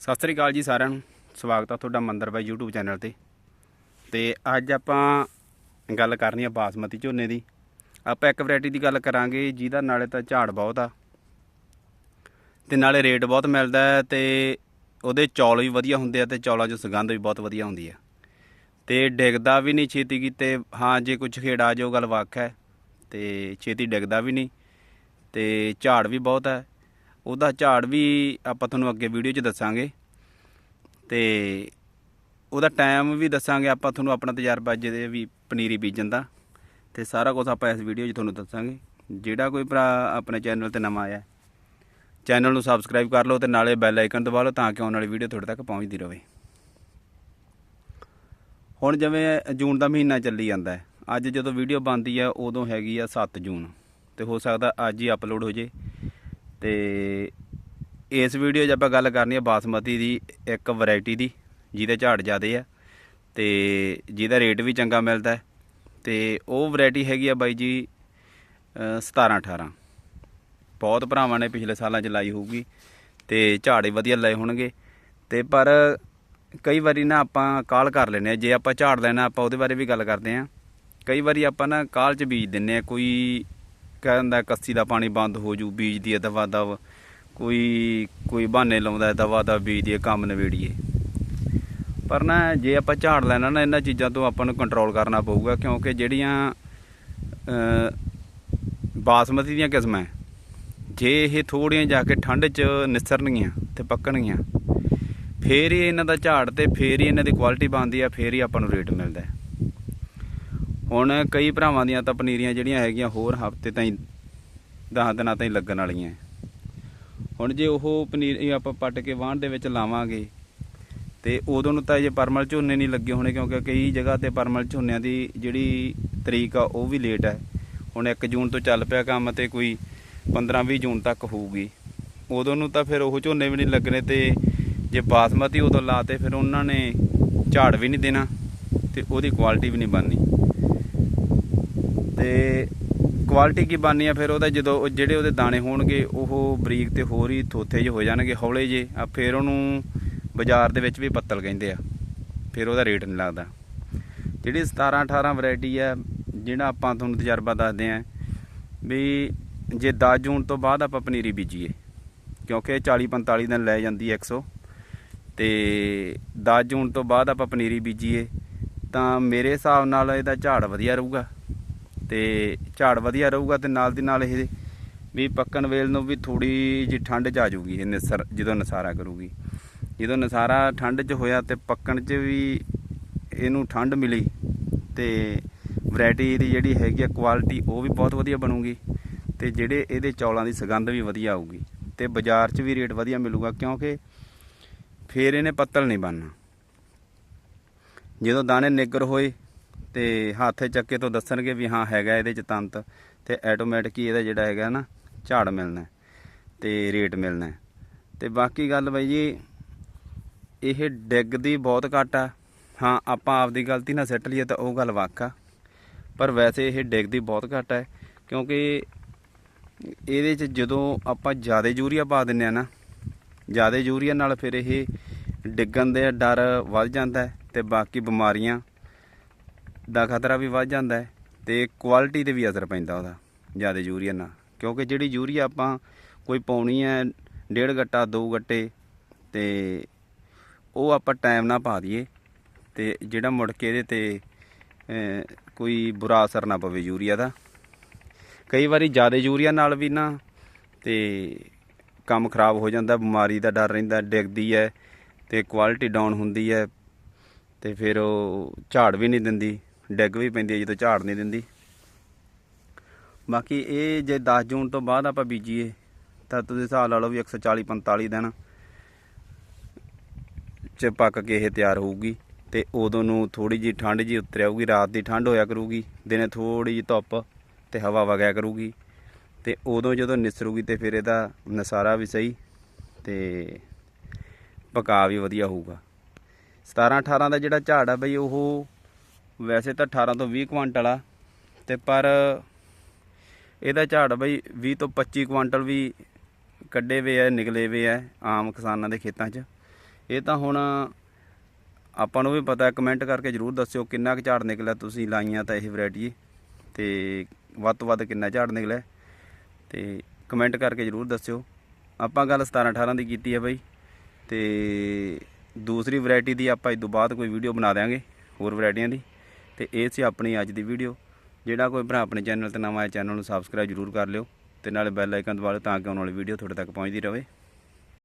ਸਤਿ ਸ੍ਰੀ ਅਕਾਲ ਜੀ ਸਾਰਿਆਂ ਨੂੰ। ਸਵਾਗਤ ਆ ਤੁਹਾਡਾ ਮੰਦਰ ਬਾਈ YouTube ਚੈਨਲ ਤੇ। ਤੇ ਅੱਜ ਆਪਾਂ ਗੱਲ ਕਰਨੀ ਆ ਬਾਸਮਤੀ ਝੋਨੇ ਦੀ। ਆਪਾਂ ਇੱਕ ਵੈਰਾਈਟੀ ਦੀ ਗੱਲ ਕਰਾਂਗੇ, ਜਿਹਦਾ ਨਾਲੇ ਤਾਂ ਝਾੜ ਬਹੁਤ ਆ। ਤੇ ਨਾਲੇ ਰੇਟ ਬਹੁਤ ਮਿਲਦਾ ਹੈ ਤੇ ਉਹਦੇ ਚੌਲ ਵੀ ਵਧੀਆ ਹੁੰਦੇ ਆ ਤੇ ਚੌਲਾਂ 'ਚ ਸੁਗੰਧ ਵੀ ਬਹੁਤ ਵਧੀਆ ਹੁੰਦੀ ਆ। ਤੇ ਡਿੱਗਦਾ ਵੀ ਨਹੀਂ ਛੇਤੀ ਕੀਤੇ ਹਾਂ, ਜੇ ਕੁਝ ਖੇੜ ਆ ਜਾਓ ਗੱਲ ਵੱਖ ਹੈ, ਤੇ ਛੇਤੀ ਡਿੱਗਦਾ ਵੀ ਨਹੀਂ। ਤੇ ਝਾੜ ਵੀ ਬਹੁਤ ਹੈ। ਉਹਦਾ ਝਾੜ ਵੀ ਆਪਾਂ ਤੁਹਾਨੂੰ ਅੱਗੇ ਵੀਡੀਓ 'ਚ ਦੱਸਾਂਗੇ। ਤੇ ਉਹਦਾ ਟਾਈਮ ਵੀ ਦੱਸਾਂਗੇ ਆਪਾਂ ਤੁਹਾਨੂੰ ਆਪਣਾ ਤਜਰਬਾ ਜਿਹਦੇ ਵੀ ਪਨੀਰੀ ਬੀਜਣ ਦਾ। ਤੇ ਸਾਰਾ ਕੁਝ ਆਪਾਂ ਇਸ ਵੀਡੀਓ 'ਚ ਤੁਹਾਨੂੰ ਦੱਸਾਂਗੇ। ਜਿਹੜਾ ਕੋਈ ਭਰਾ ਆਪਣੇ ਚੈਨਲ ਤੇ ਨਵਾਂ ਆਇਆ, ਚੈਨਲ ਨੂੰ ਸਬਸਕ੍ਰਾਈਬ ਕਰ ਲਓ ਤੇ ਨਾਲੇ ਬੈਲ ਆਈਕਨ ਦਬਾ ਲਓ ਤਾਂ ਕਿ ਆਉਣ ਵਾਲੀ ਵੀਡੀਓ ਤੁਹਾਡੇ ਤੱਕ ਪਹੁੰਚਦੀ ਰਹੇ ਹੁਣ ਜਿਵੇਂ ਜੂਨ ਦਾ ਮਹੀਨਾ ਚੱਲੀ ਜਾਂਦਾ ਹੈ, ਅੱਜ ਜਦੋਂ ਵੀਡੀਓ ਬਣਦੀ ਹੈ ਉਦੋਂ ਹੈਗੀ ਆ 7 ਜੂਨ। ਤੇ ਹੋ ਸਕਦਾ ਅੱਜ ਹੀ ਅਪਲੋਡ ਹੋ ਜੇ। ਤੇ ਇਸ ਵੀਡੀਓ 'ਚ ਆਪਾਂ ਗੱਲ ਕਰਨੀ ਹੈ ਬਾਸਮਤੀ ਦੀ ਇੱਕ ਵੈਰਾਈਟੀ ਦੀ, ਜਿਹਦੇ ਝਾੜ ਜ਼ਿਆਦੇ ਆ ਤੇ ਜਿਹਦਾ ਰੇਟ ਵੀ ਚੰਗਾ ਮਿਲਦਾ ਹੈ ਤੇ ਉਹ ਵੈਰਾਈਟੀ ਹੈਗੀ ਆ ਬਾਈ ਜੀ 17 18 ਬਹੁਤ ਭਰਾਵਾਂ ਨੇ ਪਿਛਲੇ ਸਾਲਾਂ 'ਚ ਲਾਈ ਹੋਊਗੀ ਤੇ ਝਾੜੇ ਵਧੀਆ ਲਏ ਹੋਣਗੇ ਤੇ ਪਰ ਕਈ ਵਾਰੀ ਨਾ ਆਪਾਂ ਕਾਲ ਕਰ ਲੈਨੇ ਆ, ਜੇ ਆਪਾਂ ਝਾੜ ਲੈਣਾ ਆਪਾਂ ਉਹਦੇ ਬਾਰੇ ਵੀ ਗੱਲ ਕਰਦੇ ਆ। ਕਈ ਵਾਰੀ ਆਪਾਂ ਨਾ ਕਾਲ 'ਚ ਬੀਜ ਦਿੰਨੇ ਆ, ਕੋਈ ਕਹਿੰਦਾ ਕੱਸੀ ਦਾ ਪਾਣੀ ਬੰਦ ਹੋ ਜੂ ਬੀਜ ਦੀ ਦਵਾ ਦਵ। ਕੋਈ ਕੋਈ ਬਹਾਨੇ ਲਾਉਂਦਾ ਦਵਾ ਦਵ ਬੀਜ ਦੀ ਕੰਮ ਨਵੇੜੀਏ ਪਰ ਨਾ ਜੇ ਆਪਾਂ ਝਾੜ ਲੈਣਾ ਨਾ ਇਹਨਾਂ ਚੀਜ਼ਾਂ ਤੋਂ ਆਪਾਂ ਨੂੰ ਕੰਟਰੋਲ ਕਰਨਾ ਪਊਗਾ ਕਿਉਂਕਿ ਜਿਹੜੀਆਂ ਬਾਸਮਤੀ ਦੀਆਂ ਕਿਸਮਾਂ ਹੈ, ਜੇ ਇਹ ਥੋੜੀਆਂ ਜਾ ਕੇ ਠੰਡ 'ਚ ਨਿਸਰਨਗੀਆਂ ਤੇ ਪੱਕਣਗੀਆਂ ਫੇਰ ਹੀ ਇਹਨਾਂ ਦਾ ਝਾੜ ਤੇ ਫੇਰ ਹੀ ਇਹਨਾਂ ਦੀ ਕੁਆਲਿਟੀ ਬਣਦੀ ਆ ਫੇਰ ਹੀ ਆਪਾਂ ਨੂੰ ਰੇਟ ਮਿਲਦਾ ਹੁਣ ਕਈ ਭਰਾਵਾਂ ਦੀਆਂ ਤਾਂ ਪਨੀਰੀਆਂ ਜਿਹੜੀਆਂ ਹੈਗੀਆਂ ਹੋਰ ਹਫ਼ਤੇ ਤਾਈਂ 10 ਦਿਨਾਂ ਤਾਈਂ ਲੱਗਣ ਵਾਲੀਆਂ ਹੁਣ ਜੇ ਉਹ ਪਨੀਰ ਆਪਾਂ ਪੱਟ ਕੇ ਵਾਹਣ ਦੇ ਵਿੱਚ ਲਾਵਾਂਗੇ, ਤੇ ਉਦੋਂ ਨੂੰ ਤਾਂ ਜੇ ਪਰਮਲ ਝੋਨੇ ਨਹੀਂ ਲੱਗੇ ਹੋਣੇ ਕਿਉਂਕਿ ਕਈ ਜਗ੍ਹਾ ਤੇ ਪਰਮਲ ਝੋਨਿਆਂ ਦੀ ਜਿਹੜੀ ਤਰੀਕ ਆ, ਉਹ ਵੀ ਲੇਟ ਹੈ ਹੁਣ 1 ਜੂਨ ਤੋਂ ਚੱਲ ਪਿਆ ਕੰਮ ਤੇ ਕੋਈ 15-20 ਜੂਨ ਤੱਕ ਹੋਊਗੀ। ਉਦੋਂ ਨੂੰ ਤਾਂ ਫਿਰ ਉਹ ਝੋਨੇ ਵੀ ਨਹੀਂ ਲੱਗਣੇ ਤੇ ਜੇ ਬਾਸਮਤੀ ਉਦੋਂ ਲਾਤੇ ਫਿਰ ਉਹਨਾਂ ਨੇ ਝਾੜ ਵੀ ਨਹੀਂ ਦੇਣਾ ਤੇ ਉਹਦੀ ਕੁਆਲਿਟੀ ਵੀ ਨਹੀਂ ਬਣਨੀ। ਤੇ ਕੁਆਲਿਟੀ ਕੀ ਬਣਨੀ ਆ, ਫਿਰ ਉਹਦਾ ਜਦੋਂ ਉਹ ਜਿਹੜੇ ਉਹਦੇ ਦਾਣੇ ਹੋਣਗੇ, ਉਹ ਬਰੀਕ ਤੇ ਹੋਰ ਹੀ ਥੋਥੇ ਜਿਹੇ ਹੋ ਜਾਣਗੇ, ਹੌਲੇ ਜੇ ਆ ਫਿਰ ਉਹਨੂੰ ਬਾਜ਼ਾਰ ਦੇ ਵਿੱਚ ਵੀ ਪੱਤਲ ਕਹਿੰਦੇ ਆ। ਫਿਰ ਉਹਦਾ ਰੇਟ ਨਹੀਂ ਲੱਗਦਾ। ਜਿਹੜੀ 17 18 ਵੈਰਾਈਟੀ ਆ, ਜਿਹੜਾ ਆਪਾਂ ਤੁਹਾਨੂੰ ਤਜਰਬਾ ਦੱਸਦੇ ਆ, ਵੀ ਜੇ 10 ਜੂਨ ਤੋਂ ਬਾਅਦ ਆਪਾਂ ਪਨੀਰੀ ਬੀਜੀਏ, ਕਿਉਂਕਿ ਇਹ 40 45 ਦਿਨ ਲੈ ਜਾਂਦੀ ਹੈ 100 ਤੇ 10 ਜੂਨ ਤੋਂ ਬਾਅਦ ਆਪਾਂ ਪਨੀਰੀ ਬੀਜੀਏ, ਤਾਂ ਮੇਰੇ ਹਿਸਾਬ ਨਾਲ ਇਹਦਾ ਝਾੜ ਵਧੀਆ ਰਹੂਗਾ। ਤੇ ਝਾੜ ਵਧੀਆ ਰਹੂਗਾ ਤੇ ਨਾਲ ਦੀ ਨਾਲ ਇਹ ਵੀ ਪੱਕਣ ਵੇਲ ਨੂੰ ਵੀ ਥੋੜੀ ਜਿਹੀ ਠੰਡ ਚ ਆ ਜਾਊਗੀ ਇਹ ਨਿਸਰ, ਜਦੋਂ ਨਸਾਰਾ ਕਰੂਗੀ। ਜਦੋਂ ਨਸਾਰਾ ਠੰਡ 'ਚ ਹੋਇਆ ਤੇ ਪੱਕਣ 'ਚ ਵੀ ਇਹਨੂੰ ਠੰਡ ਮਿਲੀ ਤੇ ਵੈਰਾਈਟੀ ਦੀ ਜਿਹੜੀ ਹੈਗੀ ਆ ਕੁਆਲਿਟੀ ਉਹ ਵੀ ਬਹੁਤ ਵਧੀਆ ਬਣੂਗੀ ਤੇ ਜਿਹੜੇ ਇਹਦੇ ਚੌਲਾਂ ਦੀ ਸੁਗੰਧ ਵੀ ਵਧੀਆ ਆਊਗੀ ਤੇ ਬਾਜ਼ਾਰ 'ਚ ਵੀ ਰੇਟ ਵਧੀਆ ਮਿਲੂਗਾ ਕਿਉਂਕਿ ਫੇਰ ਇਹਨੇ ਪੱਤਲ ਨਹੀਂ ਬਣਨਾ ਜਦੋਂ ਦਾਣੇ ਨਿੱਗਰ ਹੋਏ ਤੇ ਹੱਥ ਚੱਕੇ ਤੋਂ ਦੱਸਣਗੇ ਵੀ ਹਾਂ, ਹੈਗਾ ਇਹਦੇ 'ਚ ਤੰਤ ਤੇ ਆਟੋਮੈਟਿਕ ਹੀ ਇਹਦਾ ਜਿਹੜਾ ਹੈਗਾ ਨਾ, ਝਾੜ ਮਿਲਣਾ ਹੈ ਤੇ ਰੇਟ ਮਿਲਣਾ ਹੈ। ਤੇ ਬਾਕੀ ਗੱਲ ਬਾਈ ਜੀ, ਇਹ ਡਿੱਗਦੀ ਬਹੁਤ ਘੱਟ ਆ ਹਾਂ, ਆਪਾਂ ਆਪਦੀ ਗਲਤੀ ਨਾਲ ਸਿੱਟ ਲਈਏ ਤਾਂ ਉਹ ਗੱਲ ਵੱਖ ਆ ਪਰ ਵੈਸੇ ਇਹ ਡਿੱਗਦੀ ਬਹੁਤ ਘੱਟ ਹੈ ਕਿਉਂਕਿ ਇਹਦੇ 'ਚ ਜਦੋਂ ਆਪਾਂ ਜ਼ਿਆਦਾ ਯੂਰੀਆ ਪਾ ਦਿੰਨੇ ਆ ਨਾ, ਜ਼ਿਆਦਾ ਯੂਰੀਆ ਨਾਲ ਫਿਰ ਇਹ ਡਿੱਗਣ ਦੇ ਡਰ ਵੱਧ ਜਾਂਦਾ ਹੈ ਤੇ ਬਾਕੀ ਬਿਮਾਰੀਆਂ ਦਾ ਖਤਰਾ ਵੀ ਵੱਧ ਜਾਂਦਾ ਹੈ ਤੇ ਕੁਆਲਿਟੀ ਤੇ ਵੀ ਅਸਰ ਪੈਂਦਾ ਉਹਦਾ, ਜ਼ਿਆਦਾ ਯੂਰੀਆ ਨਾਲ। ਕਿਉਂਕਿ ਜਿਹੜੀ ਯੂਰੀਆ ਆਪਾਂ ਕੋਈ ਪਾਉਣੀ ਹੈ, ਡੇਢ ਗੱਟਾ, ਦੋ ਗੱਟੇ ਤੇ ਉਹ ਆਪਾਂ ਟਾਈਮ ਨਾਲ ਪਾ ਦਈਏ ਤੇ ਜਿਹੜਾ ਮੁੜ ਕੇ ਇਹਦੇ ਤੇ ਕੋਈ ਬੁਰਾ ਅਸਰ ਨਾ ਪਵੇ ਯੂਰੀਆ ਦਾ। ਕਈ ਵਾਰੀ ਜ਼ਿਆਦਾ ਯੂਰੀਆ ਨਾਲ ਵੀ ਨਾ ਤੇ ਕੰਮ ਖਰਾਬ ਹੋ ਜਾਂਦਾ, ਬਿਮਾਰੀ ਦਾ ਡਰ ਰਹਿੰਦਾ, ਡਿੱਗਦੀ ਹੈ ਤੇ ਕੁਆਲਿਟੀ ਡਾਊਨ ਹੁੰਦੀ ਹੈ ਤੇ ਫਿਰ ਉਹ ਝਾੜ ਵੀ ਨਹੀਂ ਦਿੰਦੀ। ਡਿੱਗ ਵੀ ਪੈਂਦੀ ਹੈ ਜਦੋਂ ਝਾੜ ਨਹੀਂ ਦਿੰਦੀ। ਬਾਕੀ ਇਹ ਜੇ 10 ਜੂਨ ਤੋਂ ਬਾਅਦ ਆਪਾਂ ਬੀਜੀਏ, ਤਾਂ ਤੁਸੀਂ ਹਿਸਾਬ ਲਾ ਲਓ ਵੀ 140 45 ਦਿਨ ਚ ਪੱਕ ਕੇ ਇਹ ਤਿਆਰ ਹੋਊਗੀ। ਤੇ ਉਦੋਂ ਨੂੰ ਥੋੜੀ ਜੀ ਠੰਡ ਜੀ ਉਤਰ ਆਊਗੀ ਰਾਤ ਦੀ ਠੰਡ ਹੋਇਆ ਕਰੂਗੀ, ਦਿਨੇ ਥੋੜੀ ਜੀ ਧੁੱਪ ਤੇ ਹਵਾ ਵਗਿਆ ਕਰੂਗੀ। ਤੇ ਉਦੋਂ ਜਦੋਂ ਨਿਸਰੂਗੀ ਤੇ ਫਿਰ ਇਹਦਾ ਨਸਾਰਾ ਵੀ ਸਹੀ ਤੇ ਪਕਾ ਵੀ ਵਧੀਆ ਹੋਊਗਾ। 17 18 ਦਾ ਜਿਹੜਾ ਝਾੜ ਆ ਬਈ, ਉਹ ਵੈਸੇ ਤਾਂ 18 ਤੋਂ 20 ਕੁਆਂਟਲ ਆ, ਤੇ ਪਰ ਇਹਦਾ ਝਾੜ ਬਈ 20 ਤੋਂ 25 ਕੁਆਂਟਲ ਵੀ ਕੱਢੇ ਵੇ ਆ, ਨਿਕਲੇ ਵੇ ਆ ਆਮ ਕਿਸਾਨਾਂ ਦੇ ਖੇਤਾਂ 'ਚ। ਇਹ ਤਾਂ ਹੁਣ ਆਪਾਂ ਨੂੰ ਵੀ ਪਤਾ, ਕਮੈਂਟ ਕਰਕੇ ਜਰੂਰ ਦੱਸਿਓ ਕਿੰਨਾ ਕੁ ਝਾੜ ਨਿਕਲਿਆ ਤੁਸੀਂ ਲਾਈਆਂ ਤਾਂ ਇਹ ਵੈਰਾਈਟੀ। ਤੇ ਵੱਧ ਤੋਂ ਵੱਧ ਕਿੰਨਾ ਝਾੜ ਨਿਕਲਿਆ। ਤੇ ਕਮੈਂਟ ਕਰਕੇ ਜਰੂਰ ਦੱਸਿਓ। ਆਪਾਂ ਗੱਲ 17 18 ਦੀ ਕੀਤੀ ਹੈ ਬਈ। ਤੇ ਦੂਸਰੀ ਵੈਰਾਈਟੀ ਦੀ ਆਪਾਂ ਇਸ ਤੋਂ ਬਾਅਦ ਕੋਈ ਵੀਡੀਓ ਬਣਾ ਦਿਆਂਗੇ, ਹੋਰ ਵੈਰਾਈਟੀਆਂ ਦੀ। ਤੇ ਇਹ ਸੀ ਆਪਣੀ ਅੱਜ ਦੀ ਵੀਡੀਓ ਜਿਹੜਾ ਕੋਈ ਭਰਾ ਆਪਣੇ ਚੈਨਲ ਤੇ ਨਵਾਂ ਹੈ ਚੈਨਲ ਨੂੰ ਸਬਸਕ੍ਰਾਈਬ ਜਰੂਰ ਕਰ ਲਿਓ ਤੇ ਨਾਲੇ ਬੈਲ ਆਈਕਨ ਦਬਾ ਲਿਓ ਤਾਂ ਕਿ ਆਉਣ ਵਾਲੀ ਵੀਡੀਓ ਤੁਹਾਡੇ ਤੱਕ ਪਹੁੰਚਦੀ ਰਹੇ।